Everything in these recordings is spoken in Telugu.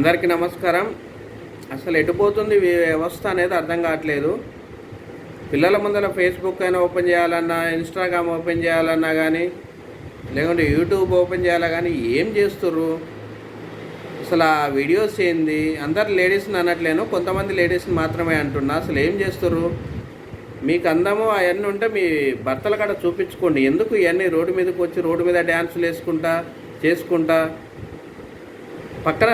అందరికీ నమస్కారం. అసలు ఎటుపోతుంది వ్యవస్థ అనేది అర్థం కావట్లేదు. పిల్లల ముందర ఫేస్బుక్ అయినా ఓపెన్ చేయాలన్నా ఇన్స్టాగ్రామ్ ఓపెన్ చేయాలన్నా కానీ లేకుంటే యూట్యూబ్ ఓపెన్ చేయాలా కానీ ఏం చేస్తుర్రు? అసలు ఆ వీడియోస్ ఏంది? అందరు లేడీస్ని అనట్లేను కొంతమంది లేడీస్ని మాత్రమే అంటున్నా. అసలు ఏం చేస్తుర్రు? మీకు అందము అవన్నీ ఉంటే మీ భర్తల కాడ చూపించుకోండి. ఎందుకు ఇవన్నీ రోడ్డు మీదకి వచ్చి రోడ్డు మీద డ్యాన్సులు వేసుకుంటా చేసుకుంటా? పక్కన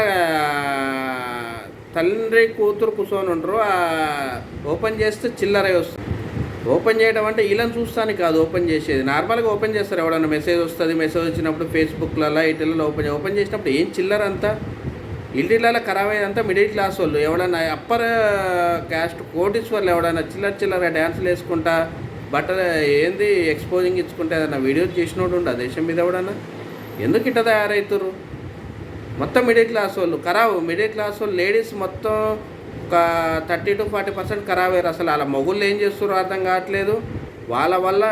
తండ్రి కూతురు కూర్చొని ఉండరు. ఓపెన్ చేస్తే చిల్లర వస్తుంది. ఓపెన్ చేయడం అంటే వీళ్ళని చూస్తాను కాదు ఓపెన్ చేసేది. నార్మల్గా ఓపెన్ చేస్తారు ఎవడన్నా మెసేజ్ వస్తుంది మెసేజ్ వచ్చినప్పుడు ఫేస్బుక్లలో ఇటీలలో ఓపెన్ ఓపెన్ చేసినప్పుడు ఏం చిల్లర అంతా? ఇంటిలలో ఖరాబ్ అయ్యేదంతా మిడిల్ క్లాస్ వాళ్ళు. ఎవడన్నా అప్పర్ క్యాస్ట్ కోటీశ్వర్లు ఎవడన్నా చిల్లర చిల్లర డ్యాన్సులు వేసుకుంటా బట్టలు ఏంది ఎక్స్పోజింగ్ ఇచ్చుకుంటే ఏదన్నా వీడియోస్ చేసినోడు ఉండ దేశం మీద ఎవడన్నా? ఎందుకు ఇట్ట తయారవుతారు మొత్తం మిడిల్ క్లాస్ వాళ్ళు. ఖరాబ్. మిడిల్ క్లాస్ వాళ్ళు లేడీస్ మొత్తం ఒక థర్టీ టు ఫార్టీ పర్సెంట్ ఖరాబ్ అయ్యారు అసలు. వాళ్ళ మొగుళ్ళు ఏం చేస్తారో అర్థం కావట్లేదు. వాళ్ళ వల్ల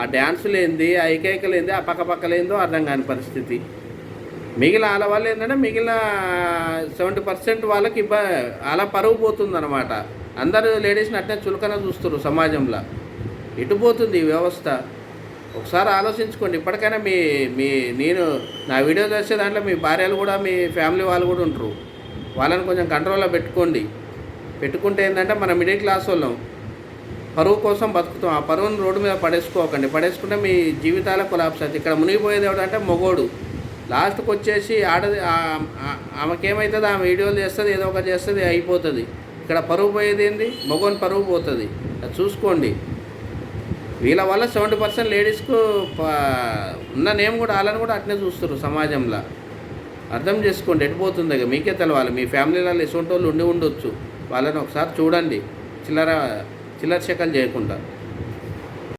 ఆ డ్యాన్సులు ఏంది ఆ ఏకైకలేంది ఆ పక్కపక్కలేందో అర్థం కాని పరిస్థితి. మిగిలిన వాళ్ళ వల్ల ఏంటంటే మిగిలిన సెవెంటీ పర్సెంట్ వాళ్ళకి ఇబ్బ అలా పరుగు పోతుందనమాట అందరూ లేడీస్ని అట్నే చులకన చూస్తారు సమాజంలో. ఇటుపోతుంది ఈ వ్యవస్థ. ఒకసారి ఆలోచించుకోండి. ఇప్పటికైనా మీ మీ నేను నా వీడియో చేసే దాంట్లో మీ భార్యలు కూడా మీ ఫ్యామిలీ వాళ్ళు కూడా ఉంటారు వాళ్ళని కొంచెం కంట్రోల్లో పెట్టుకోండి. పెట్టుకుంటే ఏంటంటే మన మిడిల్ క్లాస్ వాళ్ళం. పరువు కోసం బతుకుతాం. ఆ పరువుని రోడ్డు మీద పడేసుకోకండి. పడేసుకుంటే మీ జీవితాల కొలాప్స్ అవుతుంది ఇక్కడ మునిగిపోయేది ఎవడంటే మొగోడు. లాస్ట్కి వచ్చేసి ఆడది ఆమెకేమవుతుంది ఆమె వీడియోలు చేస్తుంది ఏదో ఒకటి చేస్తుంది అయిపోతుంది. ఇక్కడ పరువు పోయేది ఏంది? మగోని పరువు పోతుంది. అది చూసుకోండి. వీళ్ళ వల్ల సెవెంటీ పర్సెంట్ లేడీస్కు ప- ఉన్న నేమ్ కూడా వాళ్ళని కూడా అట్నే చూస్తారు సమాజంలో. అర్థం చేసుకోండి ఎటుపోతుంది ఇక? మీకే తెలవాలి. మీ ఫ్యామిలీలలో ఎటువంటి వాళ్ళు ఉండి ఉండొచ్చు. వాళ్ళని ఒకసారి చూడండి. చిల్లర చిల్లర చెక్కలు చేయకుండా.